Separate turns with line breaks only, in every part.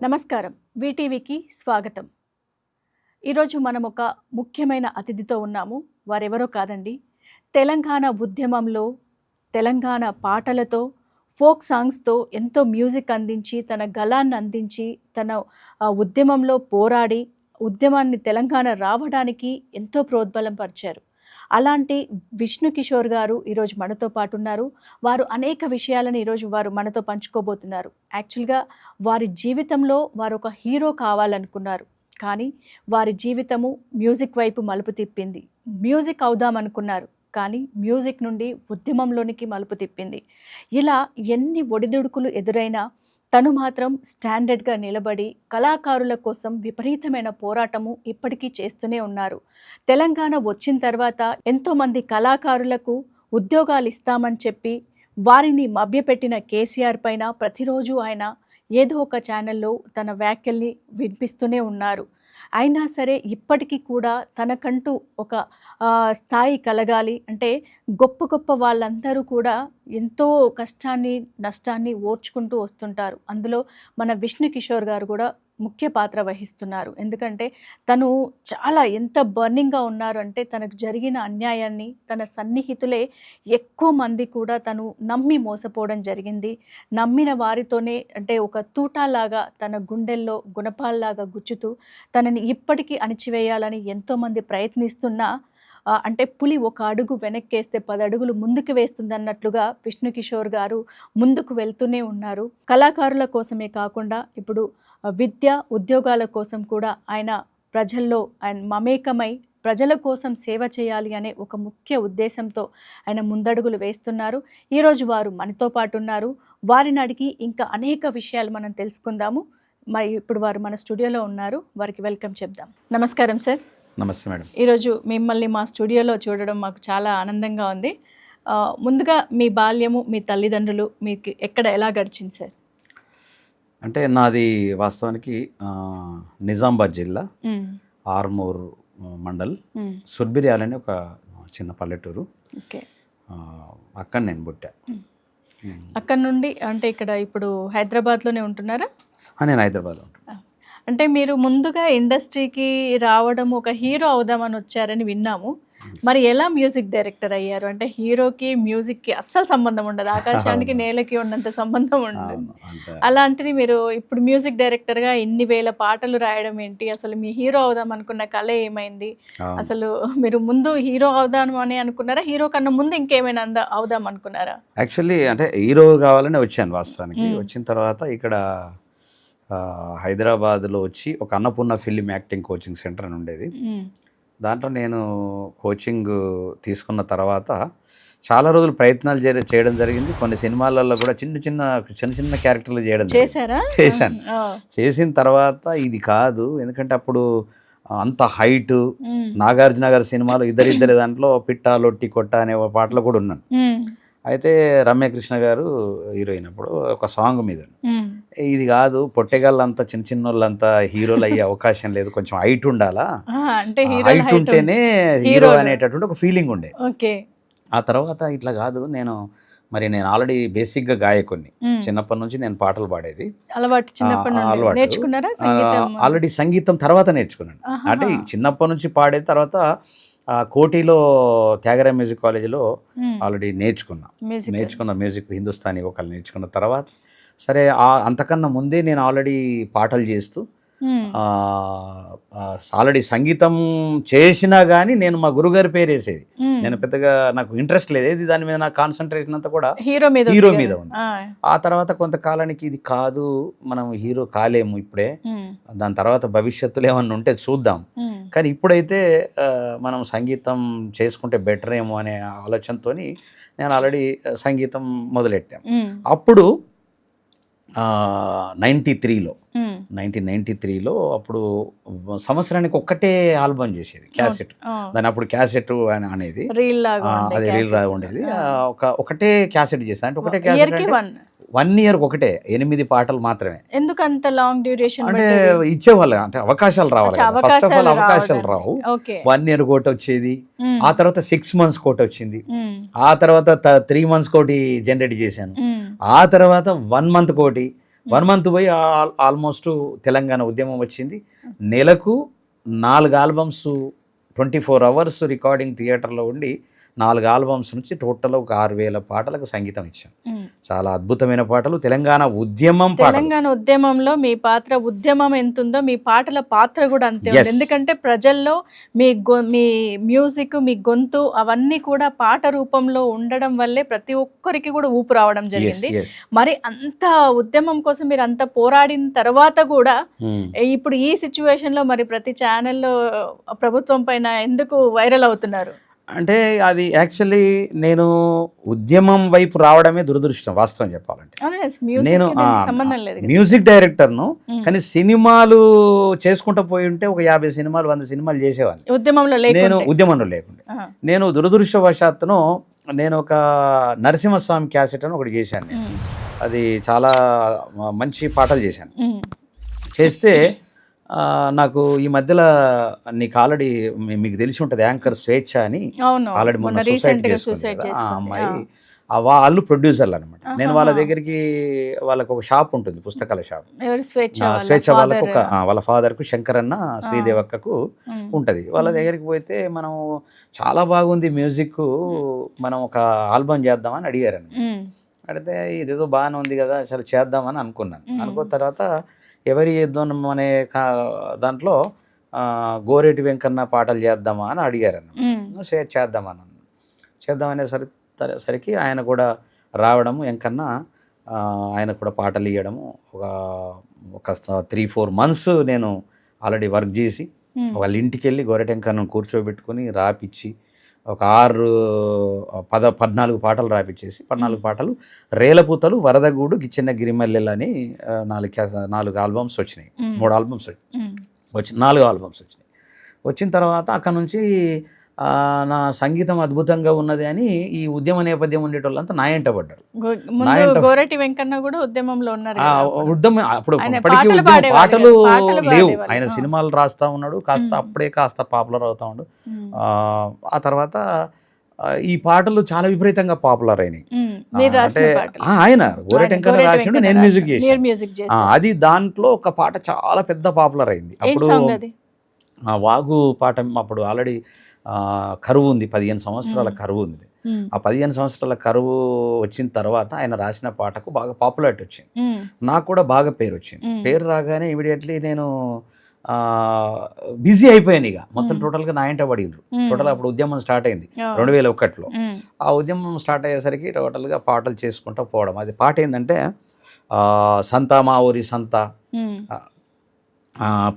నమస్కారం. వీటీవీకి స్వాగతం. ఈరోజు మనం ఒక ముఖ్యమైన అతిథితో ఉన్నాము. వారెవరో కాదండి. తెలంగాణ ఉద్యమంలో తెలంగాణ పాటలతో ఫోక్ సాంగ్స్తో ఎంతో మ్యూజిక్ అందించి తన గళాన్ని అందించి తన ఉద్యమంలో పోరాడి ఉద్యమాన్ని తెలంగాణ రావడానికి ఎంతో ప్రోద్బలం పరిచారు అలాంటి విష్ణు కిషోర్ గారు ఈరోజు మనతో పాటు ఉన్నారు వారు అనేక విషయాలను ఈరోజు వారు మనతో పంచుకోబోతున్నారు. యాక్చువల్గా వారి జీవితంలో వారు ఒక హీరో కావాలనుకున్నారు. కానీ వారి జీవితము మ్యూజిక్ వైపు మలుపు తిప్పింది. మ్యూజిక్ అవుదామనుకున్నారు కానీ మ్యూజిక్ నుండి ఉద్యమంలోనికి మలుపు తిప్పింది. ఇలా ఎన్ని ఒడిదుడుకులు ఎదురైనా తను మాత్రం స్టాండర్డ్గా నిలబడి కళాకారుల కోసం విపరీతమైన పోరాటము ఇప్పటికీ చేస్తూనే ఉన్నారు. తెలంగాణ వచ్చిన తర్వాత ఎంతోమంది కళాకారులకు ఉద్యోగాలు ఇస్తామని చెప్పి వారిని మభ్యపెట్టిన కేసీఆర్ పైన ప్రతిరోజు ఆయన ఏదో ఒక ఛానల్లో తన వ్యాఖ్యల్ని వినిపిస్తూనే ఉన్నారు. అయినా సరే ఇప్పటికీ కూడా తనకంటూ ఒక స్థాయి కలగాలి. అంటే గొప్ప గొప్ప వాళ్ళందరూ కూడా ఎంతో కష్టాన్ని నష్టాన్ని ఓర్చుకుంటూ వస్తుంటారు. అందులో మన విష్ణు కిషోర్ గారు కూడా ముఖ్య పాత్ర వహిస్తున్నారు. ఎందుకంటే తను చాలా ఎంత బర్నింగ్గా ఉన్నారు అంటే తనకు జరిగిన అన్యాయాన్ని తన సన్నిహితులే ఎక్కువ మంది కూడా తను నమ్మి మోసపోవడం జరిగింది. నమ్మిన వారితోనే అంటే ఒక తూటాలాగా తన గుండెల్లో గుణపాల్లాగా గుచ్చుతూ తనని ఇప్పటికీ అణిచివేయాలని ఎంతోమంది ప్రయత్నిస్తున్నా అంటే పులి ఒక అడుగు వెనక్కేస్తే పది అడుగులు ముందుకు వేస్తుందన్నట్లుగా విష్ణు కిషోర్ గారు ముందుకు వెళ్తూనే ఉన్నారు. కళాకారుల కోసమే కాకుండా ఇప్పుడు విద్య ఉద్యోగాల కోసం కూడా ఆయన ప్రజల్లో ఆయన మమేకమై ప్రజల కోసం సేవ చేయాలి అనే ఒక ముఖ్య ఉద్దేశంతో ఆయన ముందడుగులు వేస్తున్నారు. ఈరోజు వారు మనతో పాటు ఉన్నారు. వారిని అడిగి ఇంకా అనేక విషయాలు మనం తెలుసుకుందాము. మరి ఇప్పుడు వారు మన స్టూడియోలో ఉన్నారు. వారికి వెల్కమ్ చెప్దాం. నమస్కారం సార్.
నమస్తే మేడం.
ఈరోజు మిమ్మల్ని మా స్టూడియోలో చూడడం మాకు చాలా ఆనందంగా ఉంది. ముందుగా మీ బాల్యము మీ తల్లిదండ్రులు మీకు ఎక్కడ ఎలా గడిచింది సార్?
అంటే నాది వాస్తవానికి నిజామాబాద్ జిల్లా ఆర్మూర్ మండల్. సుర్బిర్యాల్ అనే ఒక చిన్న పల్లెటూరు. అక్కడ నేను పుట్టా.
అక్కడ నుండి అంటే ఇక్కడ ఇప్పుడు హైదరాబాద్లోనే ఉంటున్నారా?
నేను హైదరాబాద్ ఉంటాను
ఆ. అంటే మీరు ముందుగా ఇండస్ట్రీకి రావడం ఒక హీరో అవుదామని వచ్చారని విన్నాము. మరి ఎలా మ్యూజిక్ డైరెక్టర్ అయ్యారు? అంటే హీరోకి మ్యూజిక్కి అస్సలు సంబంధం ఉండదు. ఆకాశానికి నేలకి ఉన్నంత సంబంధం ఉండదు. అలాంటిది మీరు ఇప్పుడు మ్యూజిక్ డైరెక్టర్గా ఇన్ని వేల పాటలు రాయడం ఏంటి? అసలు మీ హీరో అవుదాం అనుకున్న కళ ఏమైంది. అసలు మీరు ముందు హీరో అవుదాం అని అనుకున్నారా? హీరో కన్నా ముందు ఇంకేమైనా అవుదాం అనుకున్నారా?
యాక్చువల్లీ అంటే హీరో కావాలని వచ్చాను వాస్తవానికి. వచ్చిన తర్వాత ఇక్కడ హైదరాబాద్లో వచ్చి ఒక Annapurna film acting coaching centre అని ఉండేది. దాంట్లో నేను కోచింగ్ తీసుకున్న తర్వాత చాలా రోజులు ప్రయత్నాలు చే- చేయడం జరిగింది కొన్ని సినిమాలలో కూడా చిన్న చిన్న చిన్న చిన్న క్యారెక్టర్లు చేయడం చేశాను. చేసిన తర్వాత ఇది కాదు ఎందుకంటే అప్పుడు అంత హైట్. నాగార్జున గారి సినిమాలు ఇద్దరిద్దరి దాంట్లో పిట్ట లొట్టి కొట్ట అనే పాటలు కూడా ఉన్నాను. అయితే రమ్యకృష్ణ గారు హీరోయిన్ అప్పుడు ఒక సాంగ్ మీద. ఇది కాదు. పొట్టెగాళ్ళంతా చిన్న చిన్న వాళ్ళంతా హీరోలు అయ్యే అవకాశం లేదు. కొంచెం హైట్ ఉండాలా?
అంటే
హైట్ ఉంటేనే హీరో. అనేటటువంటి ఒక ఫీలింగ్ ఉండే.
ఓకే.
ఆ తర్వాత ఇట్లా కాదు. నేను మరి నేను ఆల్రెడీ బేసిక్గా గాయకుని
మ్మ్.
చిన్నప్పటి నుంచి నేను పాటలు పాడేది.
అలవాటు
ఆల్రెడీ సంగీతం తర్వాత నేర్చుకున్నాను. అంటే చిన్నప్పటి నుంచి పాడే తర్వాత ఆ, కోటిలో త్యాగరాయ మ్యూజిక్ కాలేజీలో. ఆల్రెడీ నేర్చుకున్నా. నేర్చుకున్న మ్యూజిక్ హిందుస్థానీ ఒకళ్ళు నేర్చుకున్న తర్వాత సరే ఆ అంతకన్నా ముందే నేను ఆల్రెడీ పాటలు చేస్తూ. ఆల్రెడీ సంగీతం చేసినా కానీ నేను మా గురుగారి పేరు వేసేది. నేను పెద్దగా నాకు ఇంట్రెస్ట్ లేదు ఏది దాని మీద నా కాన్సన్ట్రేషన్ అంతా కూడా
హీరో మీద
హీరో మీద. ఉంది.
ఆ.
తర్వాత కొంతకాలానికి ఇది కాదు మనం హీరో కాలేము ఇప్పుడే. దాని తర్వాత భవిష్యత్తులో ఏమన్నా ఉంటే చూద్దాం. కానీ ఇప్పుడైతే మనం సంగీతం చేసుకుంటే బెటర్ ఏమో అనే ఆలోచనతో నేను ఆల్రెడీ సంగీతం మొదలెట్టాను. అప్పుడు నైంటీ త్రీలో. నైన్టీన్ నైంటీ త్రీలో అప్పుడు సంవత్సరానికి ఒక్కటే ఆల్బమ్ చేసేది క్యాసెట్. దాని అప్పుడు క్యాసెట్ అని అనేది. అది రీల్ రా. ఉండేది. ఒక ఒకటే క్యాసెట్ చేస్తాను అంటే ఒకటే క్యాసెట్
వన్.
ఇయర్ ఒకటే ఎనిమిది పాటలు మాత్రమే.
ఎందుకు అంత లాంగ్ డ్యూరేషన్
అంటే ఇచ్చేవాళ్ళు అంటే అవకాశాలు రావాలి ఫస్ట్ ఆఫ్ ఆల్
అవకాశాలు.
రావు. వన్ ఇయర్ కోటి వచ్చేది. ఆ తర్వాత సిక్స్ మంత్స్ కోటి వచ్చింది. ఆ తర్వాత త్రీ మంత్స్ కోటి జనరేట్ చేశాను. ఆ తర్వాత వన్ మంత్ కోటి. వన్ మంత్ పోయి ఆల్- ఆల్మోస్ట్ తెలంగాణ ఉద్యమం వచ్చింది. నెలకు నాలుగు albums twenty four hours recording థియేటర్లో ఉండి నాలుగు ఆల్బమ్స్ నుంచి టోటల్ ఒక ఆరు వేల పాటలకు సంగీతం ఇచ్చాను. చాలా అద్భుతమైన పాటలు. తెలంగాణ ఉద్యమం
తెలంగాణ ఉద్యమంలో మీ పాత్ర ఉద్యమం ఎంత ఉందో మీ పాటల పాత్ర కూడా అంతే. ఎందుకంటే ప్రజల్లో మీ మీ మ్యూజిక్ మీ గొంతు అవన్నీ కూడా పాట రూపంలో ఉండడం వల్లే ప్రతి ఒక్కరికి కూడా ఊపు రావడం జరిగింది. మరి అంత ఉద్యమం కోసం మీరు అంత పోరాడిన తర్వాత కూడా ఇప్పుడు ఈ సిచ్యువేషన్లో మరి ప్రతి ఛానల్లో ప్రభుత్వం పైన ఎందుకు వైరల్ అవుతున్నారు?
అంటే అది యాక్చువల్లీ నేను ఉద్యమం వైపు రావడమే దురదృష్టం వాస్తవం చెప్పాలంటే. నేను. మ్యూజిక్ డైరెక్టర్ను. కానీ సినిమాలు చేసుకుంటూ పోయి ఉంటే ఒక యాభై సినిమాలు వంద సినిమాలు చేసేవాడిని.
ఉద్యమంలో
నేను ఉద్యమంలో లేకుండా నేను దురదృష్టవశాత్తును నేను ఒక నరసింహస్వామి క్యాసెట్ అని ఒకటి చేశాను నేను. అది చాలా మంచి పాటలు చేశాను. చేస్తే నాకు ఈ మధ్యలో నీకు ఆల్రెడీ మీకు తెలిసి ఉంటుంది యాంకర్ స్వేచ్ఛ అని ఆల్రెడీ మొన్న సూసైడ్ చేసుకుంది. ఆ. అమ్మాయి వాళ్ళు ప్రొడ్యూసర్లు అనమాట నేను వాళ్ళ. దగ్గరికి వాళ్ళకి ఒక షాప్ ఉంటుంది పుస్తకాల షాప్.
స్వేచ్ఛ
వాళ్ళకు ఒక వాళ్ళ ఫాదర్కు శంకరన్న శ్రీదేవక్కకు. ఉంటుంది. వాళ్ళ దగ్గరికి పోతే మనం చాలా బాగుంది మ్యూజిక్ మనం ఒక ఆల్బమ్ చేద్దామని అడిగారు
ఉమ్.
అడిగితే ఇదేదో బాగానే ఉంది కదా అసలు చేద్దామని అనుకున్నాను. అనుకున్న తర్వాత ఎవరి చేద్దాం అనే కా- దాంట్లో గోరేటి వెంకన్న పాటలు చేద్దామా అని అడిగారు. సే చేద్దామని అన్నాను చేద్దామనే సరి సరికి ఆయన కూడా రావడము వెంకన్న ఆయన కూడా పాటలు ఇవ్వడము ఒక ఒక త్రీ ఫోర్ మంత్స్ నేను ఆల్రెడీ వర్క్ చేసి. వాళ్ళ ఇంటికి వెళ్ళి గోరెటెంకను కూర్చోబెట్టుకొని రాపిచ్చి ఒక ఆరు పద పద్నాలుగు పాటలు రాపిచ్చేసి పద్నాలుగు పాటలు రేలపూతలు వరదగూడు గిచ్చిన గిరిమల్లెలు అని నాలుగు నాలుగు ఆల్బమ్స్ వచ్చినాయి. మూడు ఆల్బమ్స్. వచ్చి నాలుగు ఆల్బమ్స్ వచ్చినాయి వచ్చిన తర్వాత అక్కడ నుంచి నా సంగీతం అద్భుతంగా ఉన్నది అని ఈ ఉద్యమ నేపథ్యం ఉండేటోళ్ళంతా నా ఎంట పడ్డారు.
గోరటి వెంకన్న కూడా ఉద్యమంలో ఉన్నారు.
ఉద్యమం అప్పుడు అప్పటికి
పాటలు
లేవు. ఆయన. సినిమాలు రాస్తా ఉన్నాడు కాస్త. అప్పుడే కాస్త పాపులర్ అవుతా
ఉమ్.
ఆ, తర్వాత ఈ పాటలు చాలా విపరీతంగా పాపులర్ అయినాయి. అంటే ఆయన గోరెటెంకర్ రాసిండు నేను మ్యూజిక్
చేశారు.
అది దాంట్లో ఒక పాట చాలా పెద్ద పాపులర్ అయింది. అప్పుడు వాగు పాట అప్పుడు ఆల్రెడీ కరువు ఉంది పదిహేను సంవత్సరాల. కరువు ఉంది. ఆ పదిహేను సంవత్సరాల కరువు వచ్చిన తర్వాత ఆయన రాసిన పాటకు బాగా పాపులారిటీ వచ్చింది. నాకు కూడా బాగా పేరు వచ్చింది. పేరు రాగానే ఇమీడియట్లీ నేను బిజీ అయిపోయాను ఇక మొత్తం. టోటల్గా నా ఇంట పడిండ్రు. టోటల్ అప్పుడు ఉద్యమం స్టార్ట్ అయింది. రెండు వేల ఒకటిలో. ఆ ఉద్యమం స్టార్ట్ అయ్యేసరికి టోటల్గా పాటలు చేసుకుంటూ పోవడం అది పాట ఏంటంటే సంత మా ఊరి సంత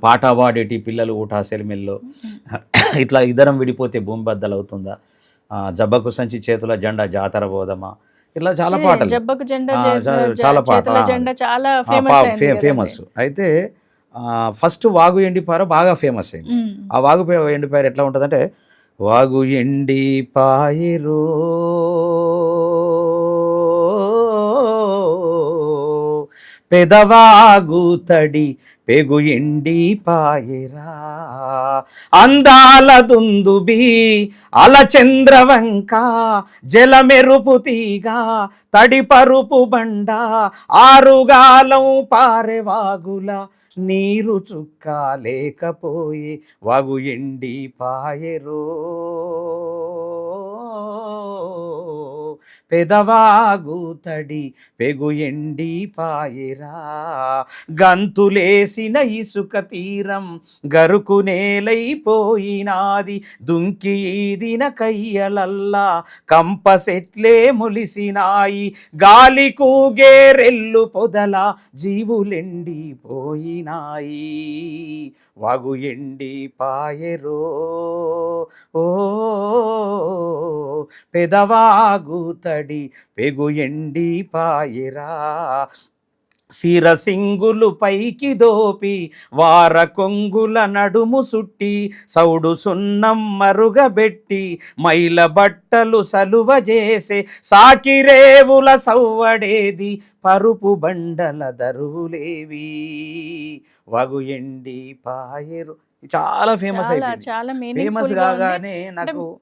పాట పాడేటి పిల్లలు ఊటా సెలిమిల్లో ఇట్లా ఇద్దరం విడిపోతే భూమి బద్దలు అవుతుందా జబ్బకు సంచి చేతుల జెండా జాతర బోధమా? ఇట్లా చాలా పాటలు.
జబ్బకు జెండా
చాలా పాట,
చేతుల
ఆ.
జెండా చాలా
ఆ,
ఫేమస్
అయితే ఫస్ట్ వాగు ఎండిపార బాగా ఫేమస్ అయింది. ఆ వాగు ఎండిపార ఎట్లా ఉంటుందంటే వాగు ఎండి పాయరో పెదవాగు తడి పెగు ఎండి పాయరా. అందాల దుందుబి అలచంద్రవంక జలమెరుపు తీగ తడి పరుపు బండ ఆరుగాలం పారెవాగుల నీరు చుక్క లేకపోయే వాగు ఎండి పాయరో. పెదవాగు తడి పెగు ఎండి పాయరా. గంతులేసిన ఇసుక తీరం గరుకు నేలైపోయినాది దుంకి ఈదిన కయ్యలల్లా. కంపసెట్లే ములిసినాయి గాలి కూగేరెల్లు పొదల జీవులెండిపోయినాయి వాగు ఎండి పాయరో. ఓ పెదవాగు తడి పెగు ఎండి పాయరా. సిరసింగులు పైకి దోపి వార కొంగుల నడుము సుట్టి సౌడు సున్నం మరుగబెట్టి మైల బట్టలు సలువ చేసే సాకిరేవుల సవ్వడేది పరుపు బండల దరువులేవి. వగు ఎండి పాయరు. చాలా ఫేమస్ అయిపోయింది.
చాలా
ఫేమస్. కాగానే నాకు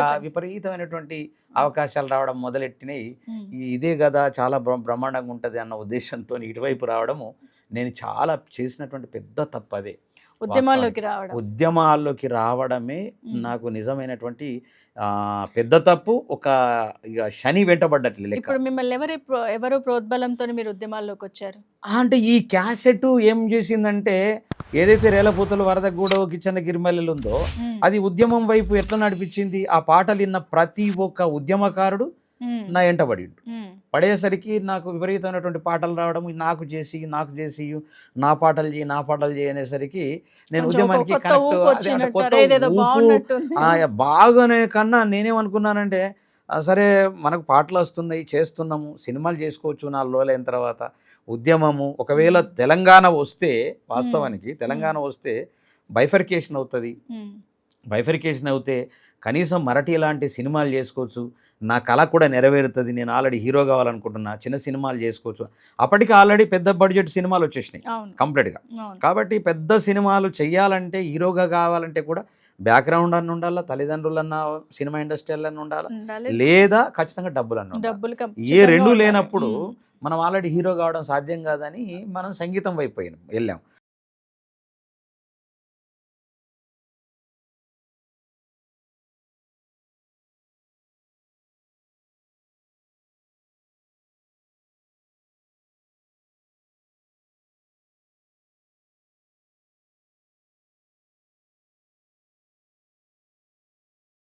ఆ. విపరీతమైనటువంటి అవకాశాలు రావడం మొదలెట్టినాయి. ఇదే కదా చాలా బ్ర- బ్రహ్మాండంగా ఉంటుంది అన్న ఉద్దేశంతో ఇటువైపు రావడము నేను చాలా చేసినటువంటి పెద్ద తప్పు అదే
ఉద్యమాల్లోకి రావడం.
ఉద్యమాల్లోకి రావడమే. నాకు నిజమైనటువంటి పెద్ద తప్పు ఒక ఇక శని వెంటబడ్డట్లు లెక్క.
ఇప్పుడు మిమ్మల్ని ఎవరి ఎవరు ప్రోద్బలంతో మీరు ఉద్యమాల్లోకి వచ్చారు?
అంటే ఈ క్యాసెట్ ఏం చేసిందంటే ఏదైతే రేలపూతలు వరదగూడ కిచెన్ గిరిమల్లెలు ఉందో అది ఉద్యమం వైపు ఎట్లా నడిపించింది? ఆ పాటలు విన్న ప్రతి ఒక్క ఉద్యమకారుడు నా ఎంటబడి
ఉమ్,
పడేసరికి నాకు విపరీతమైనటువంటి పాటలు రావడం నాకు చేసి నాకు చేసి నా పాటలు చేయి నా పాటలు చేయి అనేసరికి నేను ఉద్యమానికి కనెక్ట్
వచ్చినట్టు,
కొత్త బాగానే కన్నా నేనేమనుకున్నానంటే సరే మనకు పాటలు వస్తున్నాయి చేస్తున్నాము సినిమాలు చేసుకోవచ్చు నాలుగు రోజులు అయిన తర్వాత ఉద్యమము ఒకవేళ తెలంగాణ వస్తే వాస్తవానికి తెలంగాణ వస్తే బైఫర్కేషన్ అవుతుంది. బైఫర్కేషన్ అవుతే కనీసం మరటి లాంటి సినిమాలు చేసుకోవచ్చు. నా కళ కూడా నెరవేరుతుంది. నేను ఆల్రెడీ హీరో కావాలనుకుంటున్నా. చిన్న సినిమాలు చేసుకోవచ్చు. అప్పటికి ఆల్రెడీ పెద్ద బడ్జెట్ సినిమాలు వచ్చేసినాయి కంప్లీట్గా. కాబట్టి పెద్ద సినిమాలు చెయ్యాలంటే హీరోగా కావాలంటే కూడా బ్యాక్గ్రౌండ్ అన్న ఉండాలా? తల్లిదండ్రులన్న సినిమా ఇండస్ట్రీ అన్న ఉండాలా. లేదా ఖచ్చితంగా డబ్బులు అన్న.
డబ్బులు
ఏ రెండు. లేనప్పుడు మనం ఆల్రెడీ హీరో కావడం సాధ్యం కాదని మనం సంగీతం వైపు పోయినాం వెళ్ళాం.